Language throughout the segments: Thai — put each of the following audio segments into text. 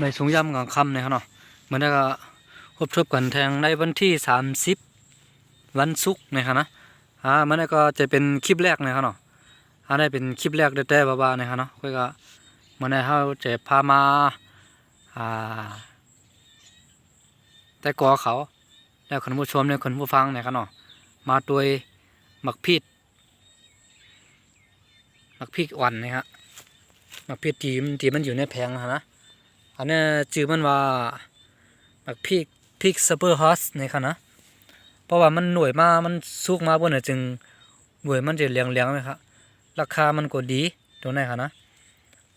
ในสูงย่ำกลางค่ำนะครับเนาะมันได้ก็พบชบกันแทงในวันที่สามสิบวันศุกร์นะครับนะอ่ามันได้ก็จะเป็นคลิปแรกนะครับเนาะอันนี้เป็นคลิปแรกแต่แต่บ้าๆนะครับเนาะค่อยก็มันได้เขาจะพามาอ่าแต่กอเขาแล้วคุณผู้ชมเนี่ยคุณผู้ฟังเนี่ยครับเนาะมาตัวยหมักพีดหมักพีดอ่อนนะครับหมักพีดตีมตีมันอยู่ในแผงนะนะ อันนี้ชื่อมันว่าบักพีกพีกซัปเปอร์ฮอสนี่ค่ะนะเพราะว่ามันหน่วยมา มันสุกมาบนน่ะจึงหน่วยมันจะเลียงเลียงไหมครับราคามันก็ดีตรงไหนค่ะนะ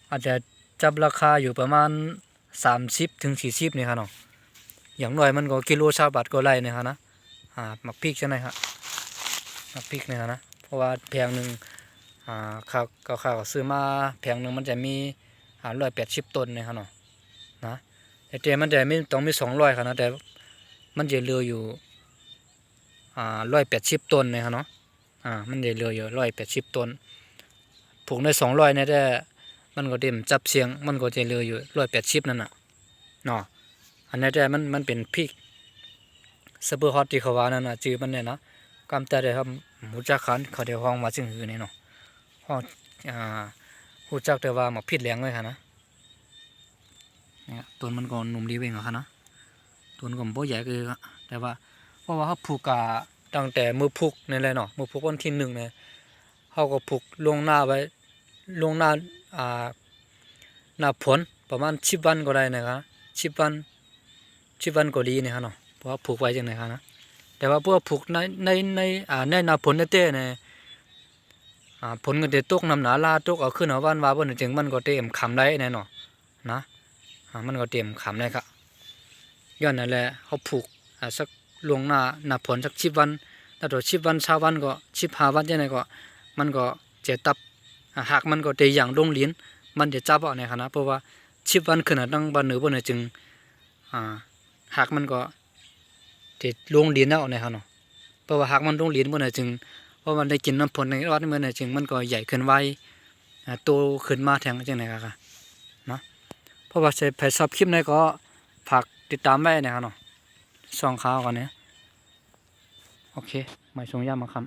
อาจจะจับราคาอยู่ประมาณสามสิบถึงสี่สิบนี่ค่ะเนาะอย่างน้อยมันก็กิโลชาบาทก็ไล่นี่ค่ะนะอ่าหมักพริกใช่ไหมครับหมักพริกนี่ค่ะนะเพราะว่าแพงหนึ่งอ่าข้าวข้าวข้าวซื้อมาแพงหนึ่งมันจะมีอ่าร้อยแปดสิบต้นนี่ค่ะเนาะ นะแต่เจมันจะไม่ต้องมีสองร้อยครับนะแต่มันจะเหลืออยู่อ่าร้อยแปดสิบต้นนะครับเนาะอ่ามันจะเหลืออยู่ร้อยแปดสิบต้นผูกในสองร้อยเนี่ยแต่มันก็เต็มจับเสียงมันก็จะเหลืออยู่ร้อยแปดสิบนั่นน่ะเนาะอันนี้แต่มันมันเป็นพริกซัปเปอร์ฮอตที่เขาว่านั่นน่ะจื่อมันเนี่ยนะกำแต่ได้ครับหมูจักขันเขาเดี๋ยวห้องมาจึงคือนี่เนาะห้องอ่าหูจักแต่ว่ามาพิษแรงเลยค่ะนะ เนี่ยต้นมันก็หนุ่มดีเองอครับนะต้นก็บ่ใหญ่คือครับแต่ว่าเพราะว่าเขาผูกกะตั้งแต่มือผูกนี่แหละเนาะมือผูกวันที่หนึ่งเนี่ยเขาก็ผูกลงหน้าไว้ลงหน้าอ่าหน้าฝนประมาณสิบวันก็ได้นะครับสิบวันสิบวันก็ดีนะครับเนาะเพราะผูกไว้จังไหนครับนะแต่ว่าพวกผูกในในในอ่าในหน้าฝนเต้เนี่ยอ่าฝนก็จะตกน้ำหนาลาตกเอาขึ้นเอาวันว่าบนจึงมันก็เต็มคำได้แน่นาะนะ มันก็เตรียมขำเลยครับย้อนนั่นแหละเขาผูกสักลวงหน้าหน้าผลสักชิบวันถ้าตัวชิบวันชาวันก็ชิบหาวันยังไงก็ มันก็เจะตับหากมันก็เตยอย่างลงลิ้นมันจะจับเอาในคณะเพราะว่าชิบวันขนาดตั้งบันเหนือบนเนี่ยจึงหากมันก็เจะลงลิ้นแล้วในคณะเพราะว่าหากมันลงลิ้นบนเนี่ยจึงเพราะมันได้กินน้ำผลในรอดเมื่อเนี่ยจึงมันก็ใหญ่ขึ้นไวโตขึ้นมาแทงจังไหนครับ เพราะว่าใครชอบคลิปไหนก็ฝากติดตามไว้นะครับเนาะส่องข้าวก่อนเนี่ยโอเคมาชงย่ามาครับ